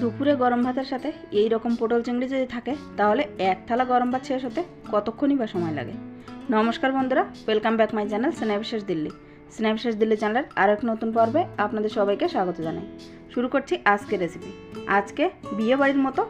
দুপুরে গরম ভাতের সাথে এই রকম পটল চিংড়ি যদি থাকে, তাহলে এক থালা গরম ভাত শেষ হতে কতক্ষণই বা সময় লাগে? নমস্কার বন্ধুরা ওয়েলকাম ব্যাক মাই চ্যানেল স্নেহবিশেষ দিল্লি স্নেহবিশেষ দিল্লি চ্যানেলের আর এক নতুন পর্বে আপনাদের সবাইকে স্বাগত জানাই। শুরু করছি আজকে রেসিপি আজকে বিয়ে বাড়ির মতো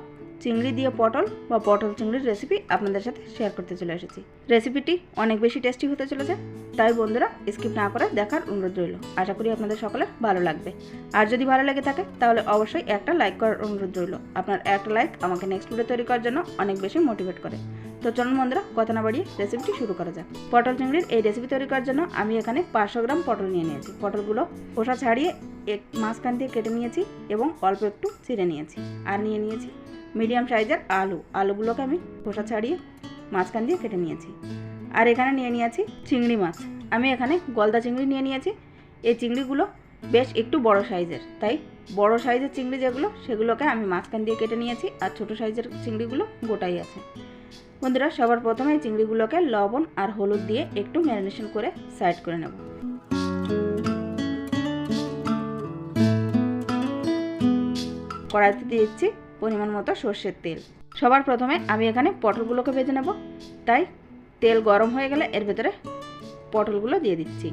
চিংড়ি দিয়ে পটল বা পটল চিংড়ির রেসিপি আপনাদের সাথে শেয়ার করতে চলে এসেছি। রেসিপিটি অনেক বেশি টেস্টি হতে চলেছে, তাই বন্ধুরা স্কিপ না করে দেখার অনুরোধ রইল। আশা করি আপনাদের সকলের ভালো লাগবে। আর যদি ভালো লেগে থাকে, তাহলে অবশ্যই একটা লাইক করার অনুরোধ রইল। আপনার একটা লাইক আমাকে নেক্সট ভিডিও তৈরি করার জন্য অনেক বেশি মোটিভেট করে। তো চলুন বন্ধুরা, কথা না বাড়িয়ে রেসিপিটি শুরু করা যাক। পটল চিংড়ির এই রেসিপি তৈরি করার জন্য আমি এখানে পাঁচশো গ্রাম পটল নিয়ে নিয়েছি। পটলগুলো খোসা ছাড়িয়ে এক মাঝখান দিয়ে কেটে নিয়েছি এবং অল্প একটু ছিঁড়ে নিয়েছি। আর নিয়ে নিয়েছি মিডিয়াম সাইজের আলু। আলুগুলোকে আমি খোসা ছাড়িয়ে মাঝখান দিয়ে কেটে নিয়েছি। আর এখানে নিয়ে নিয়েছি চিংড়ি মাছ। আমি এখানে গলদা চিংড়ি নিয়ে নিয়েছি। এই চিংড়িগুলো বেশ একটু বড় সাইজের। তাই বড় সাইজের চিংড়ি যেগুলো, সেগুলোকে আমি মাঝখান দিয়ে কেটে নিয়েছি আর ছোট সাইজের চিংড়িগুলো গোটাই আছে। বন্ধুরা, সবার প্রথমে এই চিংড়িগুলোকে লবণ আর হলুদ দিয়ে একটু ম্যারিনেশন করে সাইড করে নেব। কড়াইতে দিয়েছি পরিমাণ মতো সর্ষের তেল। সবার প্রথমে আমি এখানে পটলগুলোকে ভেজে নেব। তাই তেল গরম হয়ে গেলে এর ভেতরে পটলগুলো দিয়ে দিচ্ছি।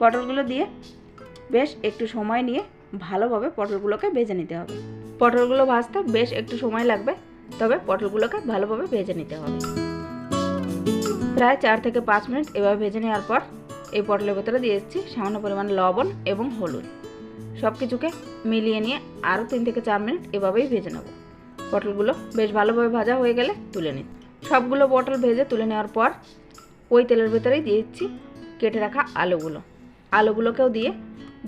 পটলগুলো দিয়ে বেশ একটু সময় নিয়ে ভালোভাবে পটলগুলোকে ভেজে নিতে হবে। পটলগুলো ভাজতে বেশ একটু সময় লাগবে, তবে পটলগুলোকে ভালোভাবে ভেজে নিতে হবে। প্রায় চার থেকে পাঁচ মিনিট এভাবে ভেজে নেওয়ার পর এই পটলের ভেতরে দিয়ে দিচ্ছি সামান্য পরিমাণ লবণ এবং হলুদ। সব কিছুকে মিলিয়ে নিয়ে আরও তিন থেকে চার মিনিট এভাবেই ভেজে নেব। পটলগুলো বেশ ভালোভাবে ভাজা হয়ে গেলে তুলে নিন সবগুলো পটল ভেজে তুলে নেওয়ার পর ওই তেলের ভেতরেই দিয়ে দিচ্ছি কেটে রাখা আলুগুলো। আলুগুলোকেও দিয়ে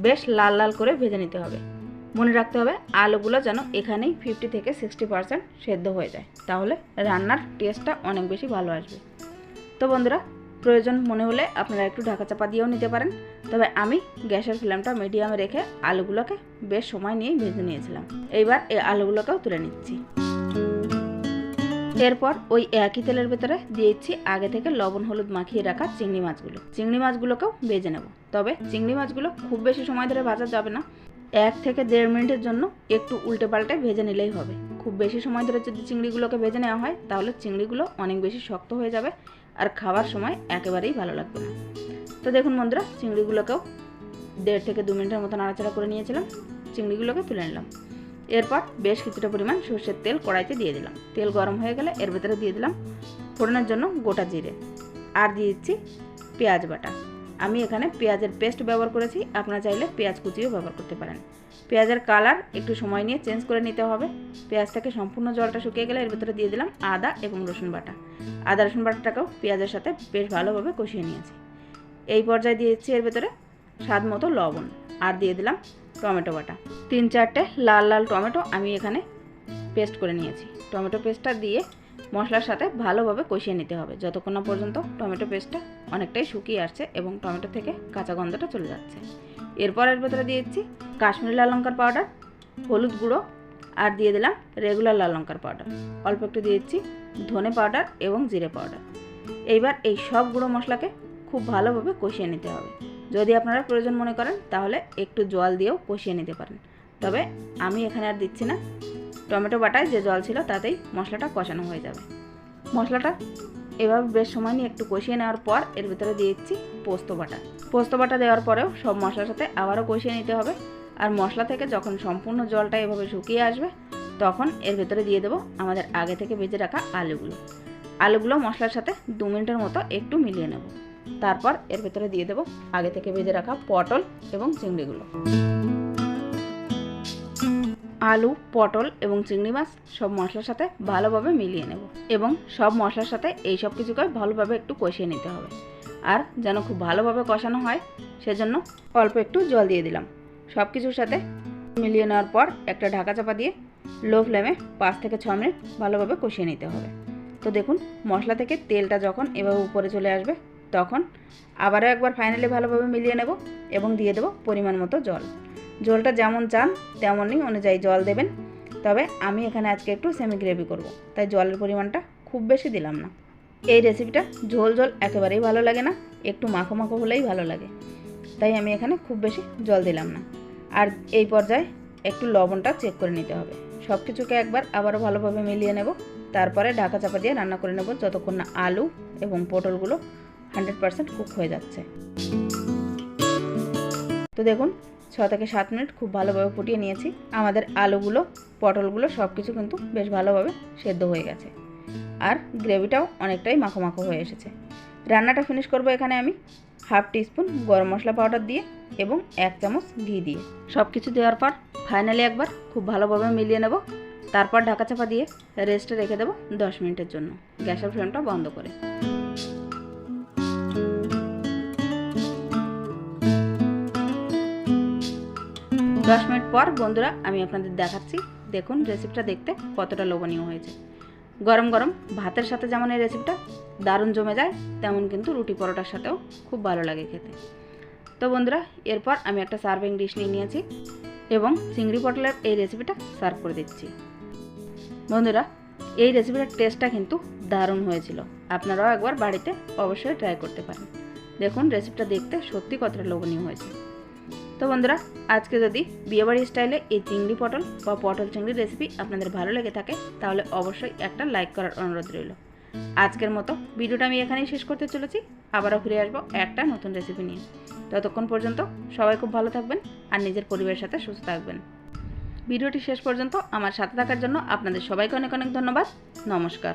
বেশ লাল লাল করে ভেজে নিতে হবে। মনে রাখতে হবে আলুগুলো যেন এখানেই ফিফটি থেকে সিক্সটি পারসেন্ট সেদ্ধ হয়ে যায়। তাহলে রান্নার টেস্টটা অনেক বেশি ভালো আসবে। তো বন্ধুরা প্রয়োজন মনে হলে আপনারা একটু ঢাকা চাপা দিয়েও নিতে পারেন। তবে আমি গ্যাসের ফ্লেমটা মিডিয়ামে রেখে আলুগুলোকে বেশ সময় নিয়ে ভেজে নিয়েছিলাম। এইবার এই আলুগুলোকেও তুলে নিচ্ছি। এরপর ওই একই তেলের ভেতরে দিয়েছি আগে থেকে লবণ, হলুদ মাখিয়ে রাখা চিংড়ি মাছগুলো। চিংড়ি মাছগুলোকেও ভেজে নেব। তবে চিংড়ি মাছগুলো খুব বেশি সময় ধরে ভাজা যাবে না। এক থেকে দেড় মিনিটের জন্য একটু উল্টে পাল্টে ভেজে নিলেই হবে। খুব বেশি সময় ধরে যদি চিংড়িগুলোকে ভেজে নেওয়া হয়, তাহলে চিংড়িগুলো অনেক বেশি শক্ত হয়ে যাবে আর খাওয়ার সময় একেবারেই ভালো লাগবে না। তো দেখুন বন্ধুরা, চিংড়িগুলোকেও দেড় থেকে দু মিনিটের মতো নাড়াচাড়া করে নিয়েছিলাম। চিংড়িগুলোকে তুলে নিলাম। এরপর বেশ কিছুটা পরিমাণ সর্ষের তেল কড়াইতে দিয়ে দিলাম। তেল গরম হয়ে গেলে এর ভেতরে দিয়ে দিলাম ফোড়নের জন্য গোটা জিরে। আর দিয়ে দিচ্ছি পেঁয়াজ বাটা। আমি এখানে পেঁয়াজের পেস্ট ব্যবহার করেছি। আপনারা চাইলে পেঁয়াজ কুচিও ব্যবহার করতে পারেন। পেঁয়াজের কালার একটু সময় নিয়ে চেঞ্জ করে নিতে হবে। পেঁয়াজটাকে সম্পূর্ণ জলটা শুকিয়ে গেলে এর ভেতরে দিয়ে দিলাম আদা এবং রসুন বাটা। আদা রসুন বাটাটাকেও পেঁয়াজের সাথে বেশ ভালোভাবে কষিয়ে নিয়েছি। এই পর্যায়ে দিয়েছি এর ভেতরে স্বাদ মতো লবণ আর দিয়ে দিলাম টমেটো বাটা। তিন চারটে লাল লাল টমেটো আমি এখানে পেস্ট করে নিয়েছি। টমেটো পেস্টটা দিয়ে মশলার সাথে ভালোভাবে কষিয়ে নিতে হবে। যতক্ষণ না পর্যন্ত টমেটো পেস্টটা অনেকটাই শুকিয়ে আসছে এবং টমেটো থেকে কাঁচা গন্ধটা চলে যাচ্ছে। এরপর এর ভেতরে দিয়েছি কাশ্মীরি লাল লঙ্কার পাউডার হলুদ গুঁড়ো, আর দিয়ে দিলাম রেগুলার লাল লঙ্কার পাউডার অল্প একটু দিয়ে দিচ্ছি ধনে পাউডার এবং জিরে পাউডার এইবার এই সব গুঁড়ো মশলাকে খুব ভালোভাবে কষিয়ে নিতে হবে। যদি আপনারা প্রয়োজন মনে করেন, তাহলে একটু জল দিয়েও কষিয়ে নিতে পারেন। তবে আমি এখানে আর দিচ্ছি না। টমেটো বাটায় যে জল ছিল তাতেই মশলাটা কষানো হয়ে যাবে। মশলাটা এভাবে বেশ সময় নিয়ে একটু কষিয়ে নেওয়ার পর এর ভিতরে দিয়ে দিচ্ছি পোস্ত বাটা। পোস্ত বাটা দেওয়ার পরেও সব মশলার সাথে আবারও কষিয়ে নিতে হবে। আর মশলা থেকে যখন সম্পূর্ণ জলটা এভাবে শুকিয়ে আসবে, তখন এর ভেতরে দিয়ে দেবো আমাদের আগে থেকে ভেজে রাখা আলুগুলো। আলুগুলো মশলার সাথে দু মিনিটের মতো একটু মিলিয়ে নেব। তারপর এর ভেতরে দিয়ে দেবো আগে থেকে ভেজে রাখা পটল এবং চিংড়িগুলো। আলু, পটল এবং চিংড়ি মাছ সব মশলার সাথে ভালোভাবে মিলিয়ে নেব এবং সব মশলার সাথে এই সব কিছুকে ভালোভাবে একটু কষিয়ে নিতে হবে। আর যেন খুব ভালোভাবে কষানো হয়, সেজন্য অল্প একটু জল দিয়ে দিলাম। সব কিছুর সাথে মিলিয়ে নেওয়ার পর একটা ঢাকা চাপা দিয়ে লো ফ্লেমে পাঁচ থেকে ছ মিনিট ভালোভাবে কষিয়ে নিতে হবে। তো দেখুন, মশলা থেকে তেলটা যখন এভাবে উপরে চলে আসবে, তখন আবারও একবার ফাইনালি ভালোভাবে মিলিয়ে নেব এবং দিয়ে দেবো পরিমাণ মতো জল। ঝোলটা যেমন চান তেমনই অনুযায়ী জল দেবেন। তবে আমি এখানে আজকে একটু সেমি গ্রেভি করব। তাই জলের পরিমাণটা খুব বেশি দিলাম না। এই রেসিপিটা ঝোল ঝোল একেবারেই ভালো লাগে না। একটু মাখো মাখো হলেই ভালো লাগে। তাই আমি এখানে খুব বেশি জল দিলাম না। আর এই পর্যায়ে একটু লবণটা চেক করে নিতে হবে। সব কিছুকে একবার আবারও ভালোভাবে মিলিয়ে নেব। তারপরে ঢাকা চাপা দিয়ে রান্না করে নেব যতক্ষণ না আলু এবং পটলগুলো হান্ড্রেড পারসেন্ট কুক হয়ে যাচ্ছে। তো দেখুন ছ থেকে সাত মিনিট খুব ভালোভাবে ফুটিয়ে নিয়েছি। আমাদের আলুগুলো, পটলগুলো সব কিছু কিন্তু বেশ ভালোভাবে সেদ্ধ হয়ে গেছে। আর গ্রেভিটাও অনেকটাই মাখো মাখো হয়ে এসেছে। রান্নাটা ফিনিশ করব এখানে আমি হাফ টিস্পুন গরম মশলা পাউডার দিয়ে এবং এক চামচ ঘি দিয়ে। সব কিছু দেওয়ার পর ফাইনালি একবার খুব ভালোভাবে মিলিয়ে নেব। তারপর ঢাকা চাপা দিয়ে রেস্টে রেখে দেবো দশ মিনিটের জন্য। গ্যাসের ফ্লেমটা বন্ধ করে। দশ মিনিট পর বন্ধুরা আমি আপনাদের দেখাচ্ছি। দেখুন রেসিপিটা দেখতে কতটা লোভনীয় হয়েছে। গরম গরম ভাতের সাথে যেমন এই রেসিপিটা দারুণ জমে যায়, তেমন কিন্তু রুটি পরোটার সাথেও খুব ভালো লাগে খেতে। তো বন্ধুরা, এরপর আমি একটা সার্ভিং ডিশ নিয়ে নিয়েছি এবং চিংড়ি পটলের এই রেসিপিটা সার্ভ করে দিচ্ছি। বন্ধুরা, এই রেসিপিটার টেস্টটা কিন্তু দারুণ হয়েছিল। আপনারাও একবার বাড়িতে অবশ্যই ট্রাই করতে পারেন। দেখুন রেসিপিটা দেখতে সত্যি কতটা লোভনীয় হয়েছে। তো বন্ধুরা, আজকে যদি বিয়েবাড়ি স্টাইলে এই চিংড়ি পটল বা পটল চিংড়ি রেসিপি আপনাদের ভালো লেগে থাকে, তাহলে অবশ্যই একটা লাইক করার অনুরোধ রইল। আজকের মতো ভিডিওটা আমি এখানেই শেষ করতে চলেছি। আবারও ফিরে আসব একটা নতুন রেসিপি নিয়ে। ততক্ষণ পর্যন্ত সবাই খুব ভালো থাকবেন আর নিজের পরিবারের সাথে সুস্থ থাকবেন। ভিডিওটি শেষ পর্যন্ত আমার সাথে থাকার জন্য আপনাদের সবাইকে অনেক অনেক ধন্যবাদ। নমস্কার।